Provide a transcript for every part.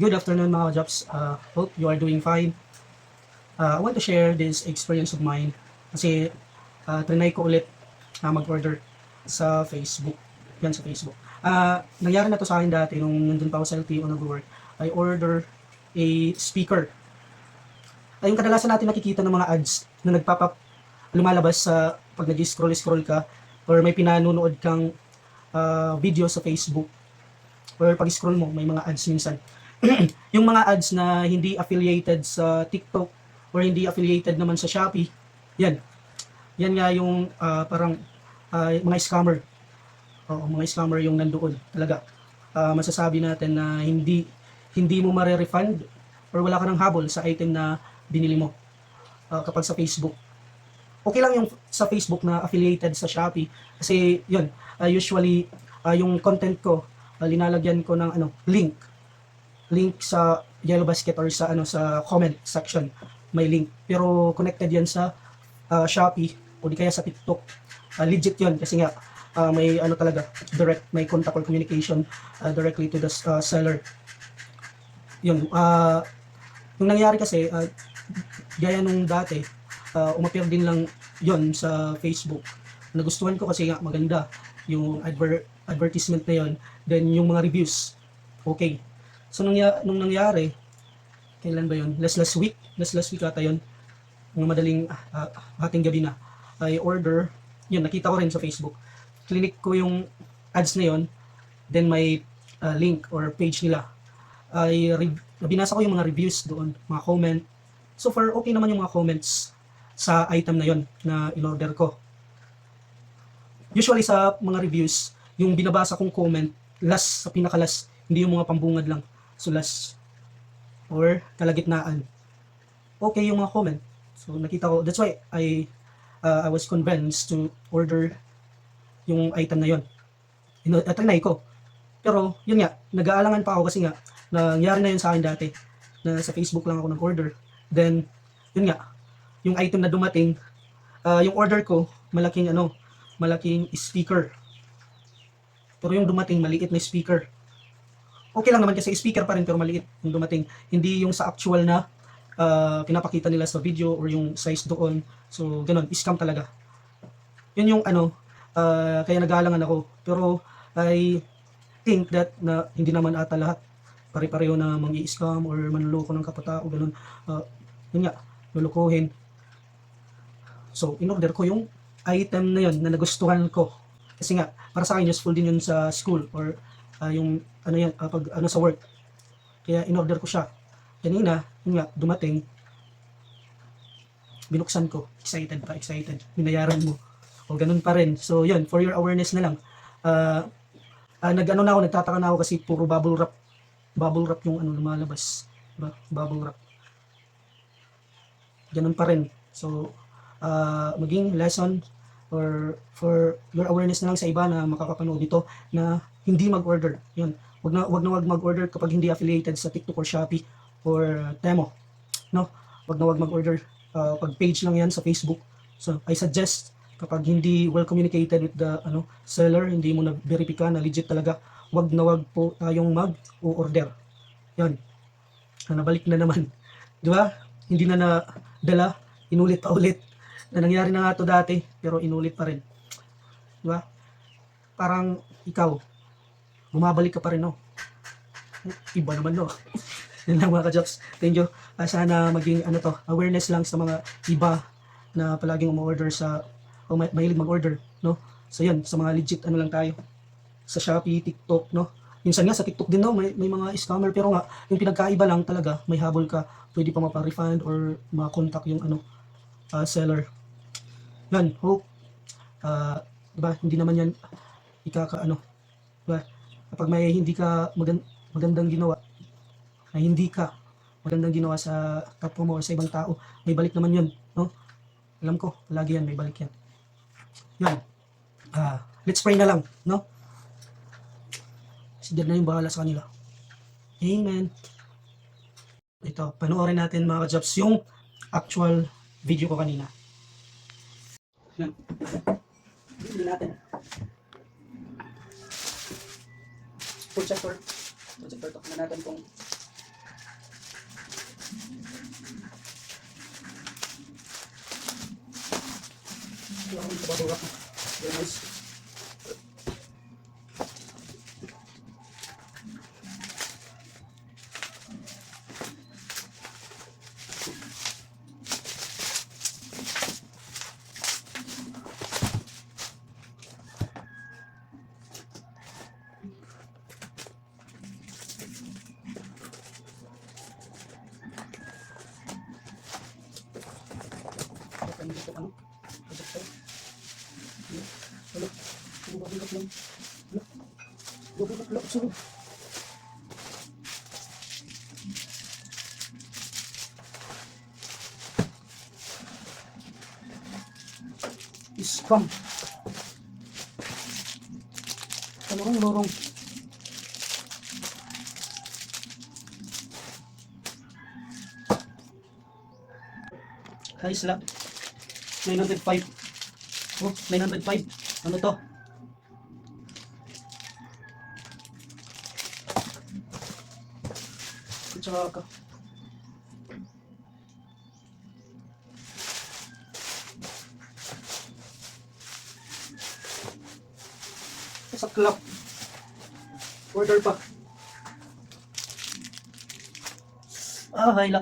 Good afternoon mga jobs. Uh, hope you are doing fine. Uh, I want to share this experience of mine kasi uh, trinay ko ulit na mag-order sa Facebook. Yan sa Facebook. Uh, nangyari na to sa akin dati nung nandun pa ako sa LTO nag-work. I order a speaker. Ay, yung kadalasan natin nakikita ng mga ads na nagpapap lumalabas sa pag nag-scroll-scroll ka or may pinanonood kang uh, video sa Facebook or pag scroll mo may mga ads minsan yung mga ads na hindi affiliated sa TikTok or hindi affiliated naman sa Shopee yan. Yan nga yung ah, parang ah, mga scammer. Oo, mga scammer yung nandoon talaga. Ah, masasabi natin na hindi hindi mo mare-refund or wala ka ng habol sa item na binili mo ah, kapag sa Facebook. Okay lang yung sa Facebook na affiliated sa Shopee kasi yun ah, usually ah, yung content ko ah, linalagyan ko ng ano link link sa Yellow Basket or sa ano sa comment section may link pero connected yan sa ah, Shopee o di kaya sa TikTok Ah, legit yun kasi nga ah, may ano talaga direct may contact or communication ah, directly to the ah, seller yun ah yung nangyari kasi ah, gaya nung dati uh, umapir din lang yon sa Facebook. Nagustuhan ko kasi nga maganda yung adver- advertisement na yon. Then yung mga reviews, okay. So nung, nung nangyari, kailan ba yon? Last last week, last last week ata yon. Mga madaling uh, ating gabi na. I order, yun, nakita ko rin sa Facebook. Clinic ko yung ads na yon. Then may uh, link or page nila. I binasa ko yung mga reviews doon, mga comment, So far, okay naman yung mga comments sa item na yon na in-order ko. Usually sa mga reviews, yung binabasa kong comment, last sa pinakalas, hindi yung mga pambungad lang. So last or kalagitnaan. Okay yung mga comment. So nakita ko, that's why I uh, I was convinced to order yung item na yon. Ino- uh, ko. Pero yun nga, nag-aalangan pa ako kasi nga nangyari na yun sa akin dati na sa Facebook lang ako nag-order. Then, yun nga, yung item na dumating, ah, yung order ko, malaking ano, malaking speaker. Pero yung dumating, maliit na speaker. Okay lang naman kasi speaker pa rin pero maliit yung dumating. Hindi yung sa actual na ah, pinapakita nila sa video or yung size doon. So, ganun, scam talaga. Yun yung ano, ah, kaya nag-aalangan ako. Pero, I think that na hindi naman ata lahat pare-pareho na mangi scam or manloloko ng kapatao, ganun. Ah, yun nga, lulukuhin. So, in-order ko yung item na yun na nagustuhan ko. Kasi nga, para sa akin, useful din yun sa school or ah, yung ano yan, ah, pag ano sa work. Kaya in-order ko siya. Kanina, yun nga, dumating, binuksan ko. Excited pa, excited. Binayaran mo. O ganun pa rin. So, yun, for your awareness na lang. Ah, ah, nag-ano na ako, nagtataka na ako kasi puro bubble wrap. Bubble wrap yung ano lumalabas. Diba? Bubble wrap ganun pa rin. So, uh, maging lesson or for your awareness na lang sa iba na makakapanood dito na hindi mag-order. Yun. Wag na wag na wag mag-order kapag hindi affiliated sa TikTok or Shopee or Temo. No? Wag na wag mag-order uh, pag page lang yan sa Facebook. So, I suggest kapag hindi well communicated with the ano seller, hindi mo na verify na legit talaga, wag na wag po tayong mag-order. Yan. Ah, Nabalik na naman. Di ba? Hindi na na dala, inulit pa ulit. Na nangyari na nga to dati, pero inulit pa rin. Di ba? Parang ikaw, bumabalik ka pa rin, no? Iba naman, no? Yan lang mga ka-jokes. Thank you. Ah, sana maging, ano to, awareness lang sa mga iba na palaging umorder sa, o may, mahilig mag-order, no? So yan, sa mga legit, ano lang tayo. Sa Shopee, TikTok, no? Minsan nga sa TikTok din no, may, may mga scammer pero nga yung pinagkaiba lang talaga, may habol ka, pwede pa mapa-refund or ma-contact yung ano uh, seller. Yan, hope uh, 'di ba? Hindi naman yan ikaka ano, 'di ba? Kapag may hindi ka magan- magandang ginawa, ay hindi ka magandang ginawa sa kapwa mo o sa ibang tao, may balik naman yun, no? Alam ko, lagi yan, may balik yan. Yan. Ah, let's pray na lang, no? Si God na yung bahala sa kanila. Amen. Ito, panoorin natin mga ka-jobs yung actual video ko kanina. Yan. Video natin projector. Projector, takpan na natin kung Wala akong tabagawa. Very nice. Projector. Ano? Ano ba 905. Oh, 905. Ano to? Tsaka sa club. Order pa. Ah, hayla.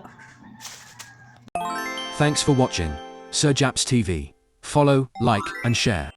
Thanks for watching. Sir Japs TV. Follow, like, and share.